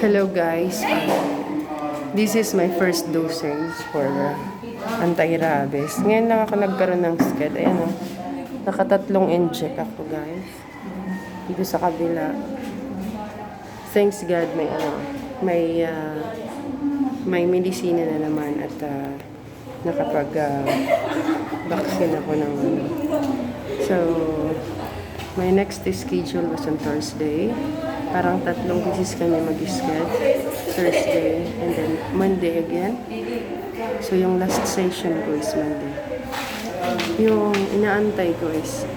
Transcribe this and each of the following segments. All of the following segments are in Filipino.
Hello guys. This is my first dosage for uh, anti-rabies. Ngayon lang ako nagkaroon ng sked. Ayan o. Nakatatlong inject ako guys. Dito sa kabila. Thanks God may ano, may uh, may medisina na naman at uh, nakapag uh, vaccine ako ng ano. So, my next schedule was on Thursday. Parang tatlong beses kami mag-sked. Thursday and then Monday again. So, yung last session ko is Monday. Yung inaantay ko is,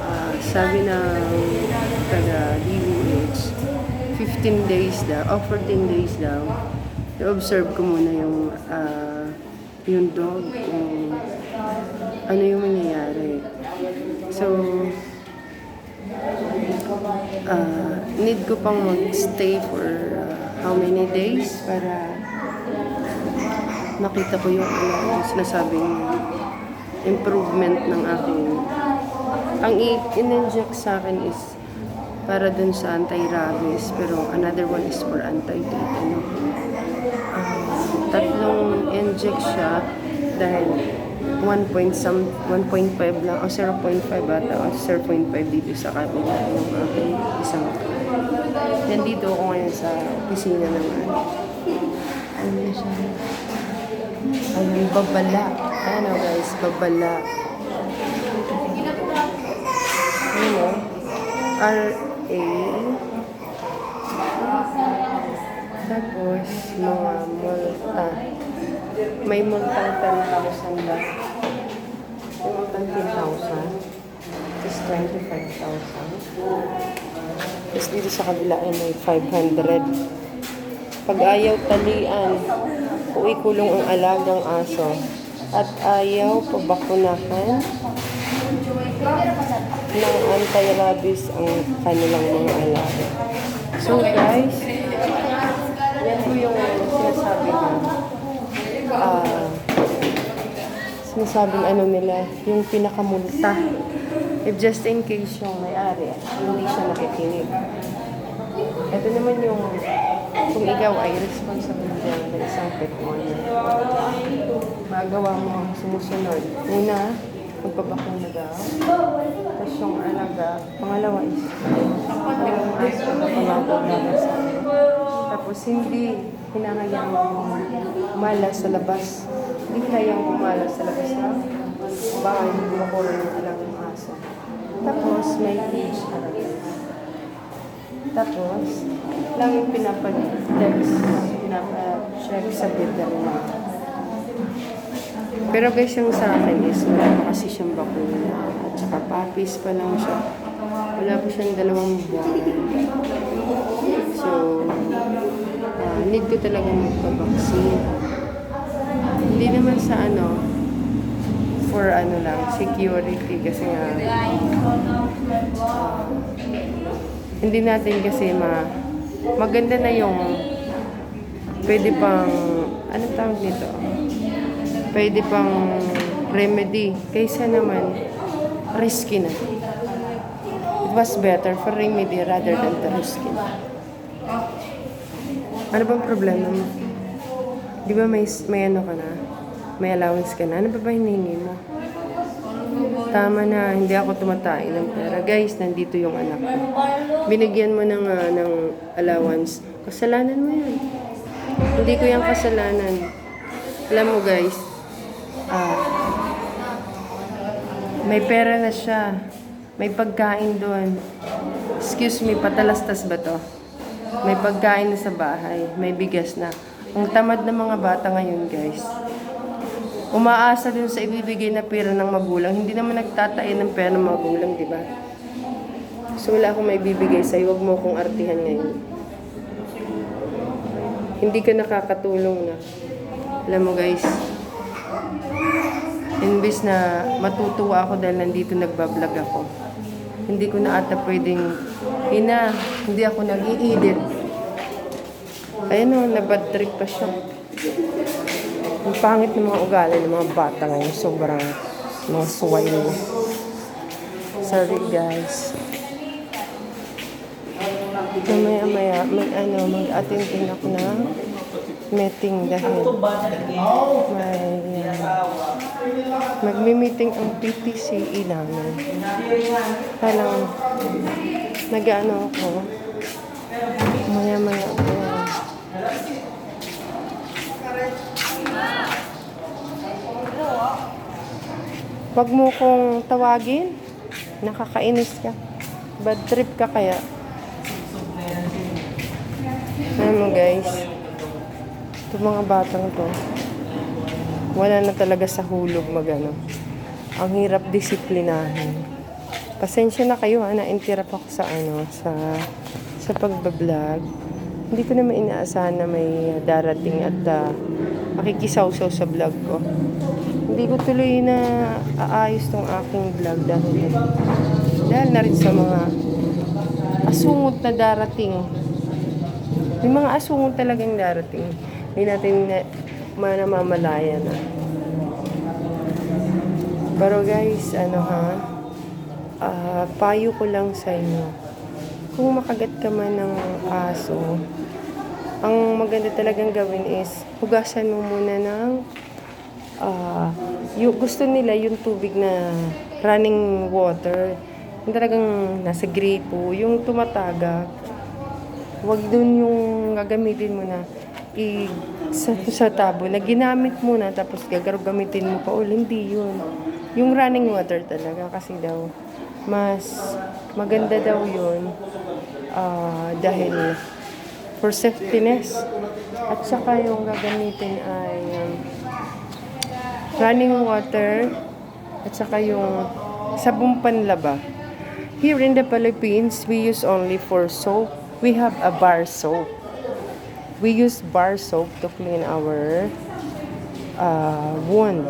ah, sabi ng taga DOH, 15 days daw, o 14 days daw, i-observe ko muna yung, ah, yung dog, kung ano yung mangyayari. So, uh, need ko pang mag-stay for uh, how many days para makita ko yung ano, yung sinasabing improvement ng aking ang i- in-inject sa akin is para dun sa anti-rabies pero another one is for anti-tetanus. Um, tatlong inject siya dahil 1 point some 1.5 lang o 0.5 ata o 0.5 dito sa kabila yung aking isang nandito ako ngayon sa opisina naman. Ano na siya? Ayun babala. Ano guys? Babala. Ano? R.A. Tapos, mga multa. May multang 10,000 ba? May multang 10,000. Tapos 25,000. Tapos dito sa kabila ay may 500. Pag ayaw talian, o ikulong ang alagang aso, at ayaw pabakunahan ng anti-rabies ang kanilang mga alaga. So guys, yan po yung sinasabi ko. Ah, sinasabing ano nila, yung pinakamulta. If just in case yung may-ari, hindi siya nakikinig. Ito naman yung kung ikaw ay responsible dyan ng isang pet owner. Magawa mo ang sumusunod. Una, magpabakuna daw. Tapos yung alaga, pangalawa is pagpapalagaw namin sa Tapos hindi hinahayaan malas sa labas. Hindi hinahayaan umalas sa labas na bahay, makulong yung alagang aso. Tapos may cage alaga. Tapos, lang yung pinapag-text, pinapa-check sa veterinary. Pero guys, yung sa akin is, wala pa kasi siyang bakuna. At saka puppies pa lang siya. Wala pa siyang dalawang buwan. So, ah, need ko talaga magpa-vaccine. Hindi naman sa ano, for ano lang, security kasi nga, ah, hindi natin kasi ma, maganda na yung, pwede pang, anong tawag nito? pwede pang remedy. Kaysa naman, risky na. It was better for remedy rather than the risky. Ano bang problema mo? Di ba may, may ano ka na? May allowance ka na? Ano ba ba hinihingi mo? Tama na, hindi ako tumatay ng pera. Guys, nandito yung anak ko. Binigyan mo ng, ah, ng allowance. Kasalanan mo yan. Hindi ko yung kasalanan. Alam mo guys, ah, may pera na siya. May pagkain doon. Excuse me, patalastas ba to? May pagkain na sa bahay. May bigas na. Ang tamad ng mga bata ngayon, guys. Umaasa dun sa ibibigay na pera ng magulang. Hindi naman nagtatayo ng pera ng magulang, di ba? So wala akong may bibigay sa'yo. Huwag mo akong artihan ngayon. Hindi ka nakakatulong na. Alam mo guys, imbis na matutuwa ako dahil nandito nagbablog ako, hindi ko na ata pwedeng, ina, hindi ako nag-i-edit. Ayun o, nabad trip pa siya. Ang pangit ng mga ugali ng mga bata ngayon, sobrang mga suway mo. Sorry guys. Mamaya maya, mag, ano, mag-attend din ako ng meeting dahil may magmi-meeting ang PTCE namin. Parang nag-ano ako. Wag mo kong tawagin. Nakakainis ka. Bad trip ka kaya. Alam mo guys, itong mga batang to, wala na talaga sa hulog magano. Ang hirap disiplinahin. Pasensya na kayo ha, na-interrupt ako sa ano, sa sa pagbablog. Hindi ko naman inaasahan na may darating at uh, makikisawsaw sa vlog ko. Hindi ko tuloy na aayos tong aking vlog dahil dahil na rin sa mga asungot na darating. May mga asungot talagang darating. Hindi natin na, manamamalaya na. Pero guys, ano ha, ah, payo ko lang sa inyo. Kung makagat ka man ng aso, ang maganda talagang gawin is hugasan mo muna ng ah yung gusto nila yung tubig na running water. Yung talagang nasa gripo, yung tumatagak. Huwag dun yung gagamitin mo na i sa, sa tabo na ginamit mo na tapos gagamitin mo pa ulit. Hindi yun. Yung running water talaga kasi daw mas maganda daw yun ah, dahil for safetyness at saka yung gagamitin ay um, running water at saka yung sabong panlaba. Here in the Philippines, we use only for soap. We have a bar soap. We use bar soap to clean our uh, wound.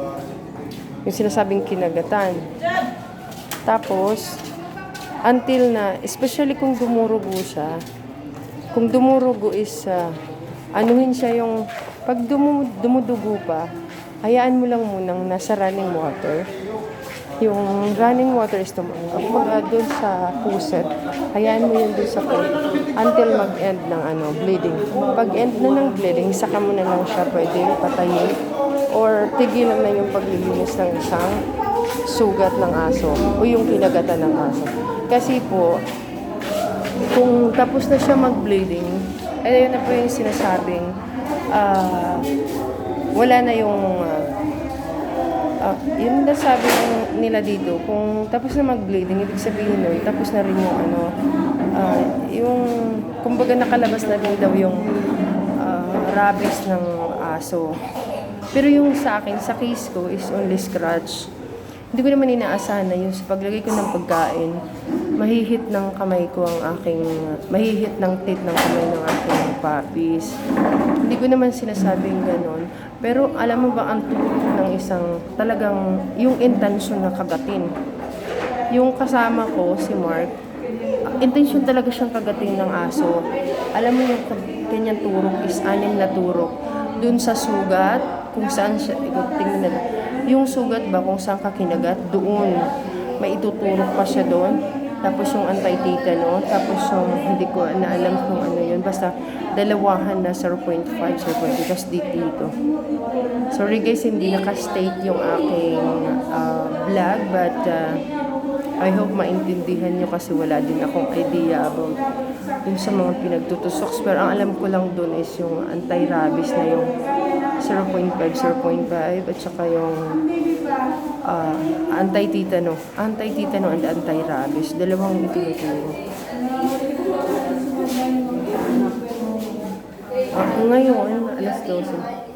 Yung sinasabing kinagatan. Tapos, until na, especially kung dumurugo siya, kung dumurugo is, uh, anuhin siya yung, pag dumu, dumudugo pa, hayaan mo lang munang nasa running water. Yung running water is tumanggap. Pag uh, dun sa puset, hayaan mo yun dun sa foot until mag-end ng ano, bleeding. Pag end na ng bleeding, saka mo na lang siya pwede patayin or tigilan na yung paglilinis ng isang sugat ng aso o yung kinagatan ng aso. Kasi po, kung tapos na siya mag-bleeding, eh yun na po yung sinasabing, ah, wala na yung, ah, ah, yun na sabi nila dito, kung tapos na mag-bleeding, ibig sabihin nun, tapos na rin yung ano, ah, yung, kumbaga nakalabas na din daw yung ah, rabies ng aso. Pero yung sa akin, sa case ko, is only scratch. Hindi ko naman inaasahan na yung sa paglagay ko ng pagkain, mahihit ng kamay ko ang aking, mahihit ng tit ng kamay ng aking puppies. Hindi ko naman sinasabing ganon. Pero alam mo ba ang turok ng isang talagang yung intention na kagatin. Yung kasama ko, si Mark, intention talaga siyang kagatin ng aso. Alam mo yung kanyang turok is anim na turok. Dun sa sugat, kung saan siya, tingnan nila. Yung sugat ba, kung saan ka kinagat, doon. May ituturok pa siya doon. Tapos yung anti-tetano, tapos yung hindi ko na alam kung ano yun. Basta dalawahan na 0.5, 0.2, tapos dito. Sorry guys, hindi naka-state yung aking vlog, but ah, I hope maintindihan nyo kasi wala din akong idea about yung sa mga pinagtutusok. Pero ang alam ko lang doon is yung anti-rabies na yung 0.5, 0.5 at saka yung ah, anti-tetano. Anti-tetano and anti-rabies. Dalawang itinuturo. Ah, ngayon, alas 12.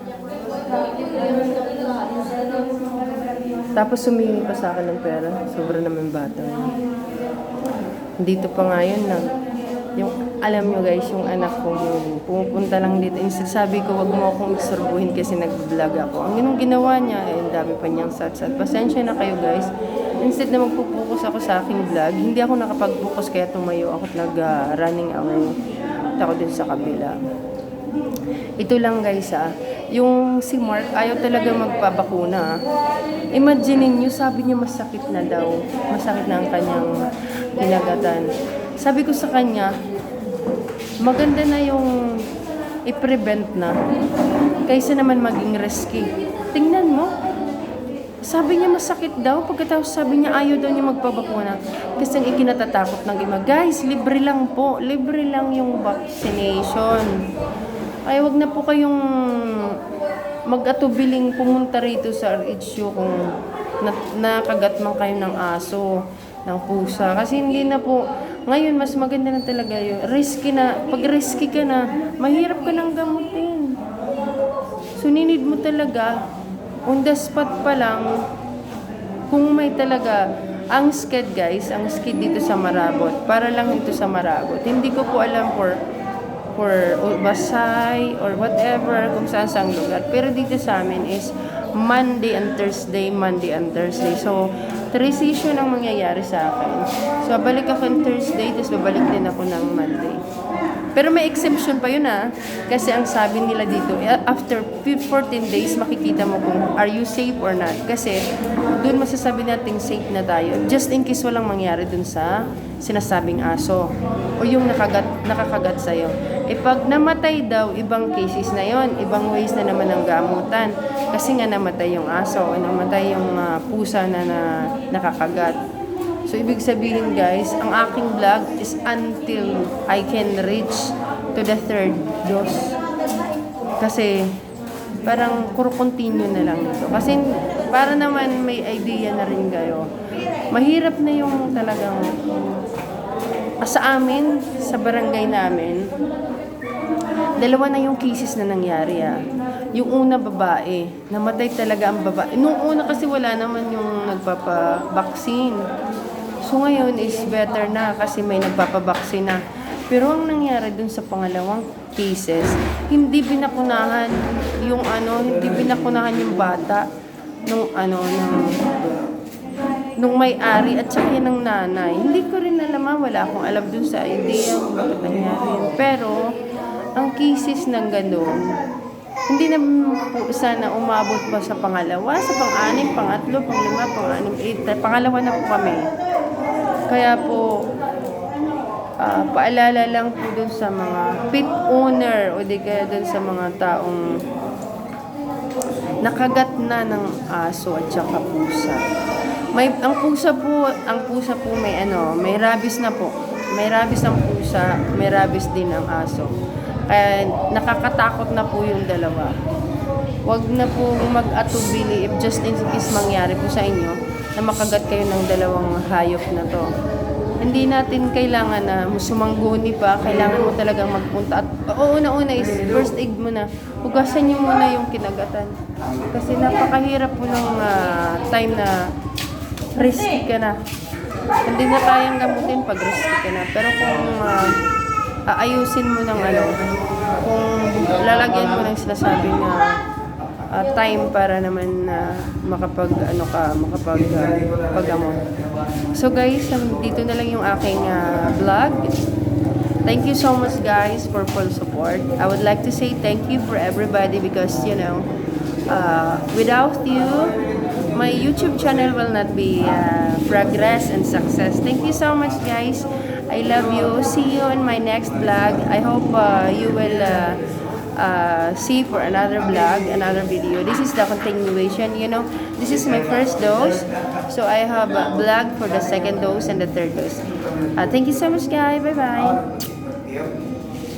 Tapos sumingi pa sa akin ng pera. Sobra naman bata. Dito pa nga yun na yung alam nyo guys, yung anak ko yun, pumupunta lang dito. Instead sabi ko, wag mo akong isorbuhin kasi nag-vlog ako. Ang ginong ginawa niya, eh, dami pa niyang sat-sat. Pasensya na kayo guys. Instead na magpupokus ako sa aking vlog, hindi ako nakapag-focus kaya tumayo ako at nag-running away. At ako din sa kabila. Ito lang guys ah, yung si Mark ayaw talaga magpabakuna. ah. Imagine niyo sabi niya masakit na daw. Masakit na ang kanyang kinagatan. Sabi ko sa kanya, maganda na yung i-prevent na kaysa naman maging risky. Tingnan mo, sabi niya masakit daw, pagkatapos sabi niya ayaw daw niya magpabakuna. Kasi ang ikinatatakot ng iba, guys, libre lang po, libre lang yung vaccination. Ay, wag na po kayong mag-atubiling pumunta rito sa RHU kung na, nakagat man kayo ng aso, ng pusa. Kasi hindi na po, ngayon mas maganda na talaga yun. Risky na, pag risky ka na, mahirap ka nang gamutin. So, ninid mo talaga, on the spot pa lang, kung may talaga, ang sked guys, ang sked dito sa Marabot, para lang ito sa Marabot. Hindi ko po alam for for Basay or whatever, kung saan saan lugar. Pero dito sa amin is Monday and Thursday, Monday and Thursday. So, three session ang mangyayari sa akin. So, babalik ako on Thursday, tapos babalik din ako ng Monday. Pero may exemption pa yun ah. Kasi ang sabi nila dito, eh, after 14 days, makikita mo kung are you safe or not. Kasi doon masasabi natin safe na tayo. Just in case walang mangyari dun sa sinasabing aso. O yung nakagat, nakakagat sa'yo. E pag namatay daw, ibang cases na yon Ibang ways na naman ang gamutan. Kasi nga namatay yung aso o namatay yung ah, pusa na, na nakakagat. So, ibig sabihin guys, ang aking vlog is until I can reach to the third dose. Kasi, parang kuro continue na lang ito. Kasi, para naman may idea na rin kayo. Mahirap na yung talagang ah, sa amin, sa barangay namin, dalawa na yung cases na nangyari ah. Yung una babae, namatay talaga ang babae. Nung una kasi wala naman yung nagpapa-vaccine. So ngayon is better na kasi may nagpapabaksin na. Pero ang nangyari dun sa pangalawang cases, hindi binakunahan yung ano, hindi binakunahan yung bata nung ano, nung, nung may-ari at saka ng nanay. Hindi ko rin alam, wala akong alam dun sa idea kung bakit nangyari. Pero, ang cases ng ganun, hindi na po sana umabot pa sa pangalawa, sa pang-anim, pangatlo, panglima, pang-anim, eight, pangalawa na po kami. Kaya po, ah, paalala lang po dun sa mga pet owner o di kaya dun sa mga taong nakagat na ng aso at saka pusa. May ang pusa po, ang pusa po may ano, may rabies na po. May rabies ang pusa, may rabies din ang aso. Kaya nakakatakot na po yung dalawa. Huwag na po mag-atubili if just in case mangyari po sa inyo na makagat kayo ng dalawang hayop na to. Hindi natin kailangan na sumangguni pa, kailangan mo talagang magpunta. At una-una is first aid mo na. Hugasan niyo muna yung kinagatan. Kasi napakahirap po ng ah, time na risky ka na. Hindi na tayang gamutin pag risky ka na. Pero kung ah, aayusin mo ng ano, kung lalagyan mo ng sinasabing na ah, time para naman na makapag ano ka, makapag uh, pagamot. So guys, dito na lang yung aking ah, vlog. Thank you so much guys for full support. I would like to say thank you for everybody because you know, uh, without you, my YouTube channel will not be uh, progress and success. Thank you so much guys. I love you. See you in my next vlog. I hope uh, you will uh, uh, see for another vlog, another video. This is the continuation, you know. This is my first dose. So I have a vlog for the second dose and the third dose. Uh, thank you so much guys. Bye-bye.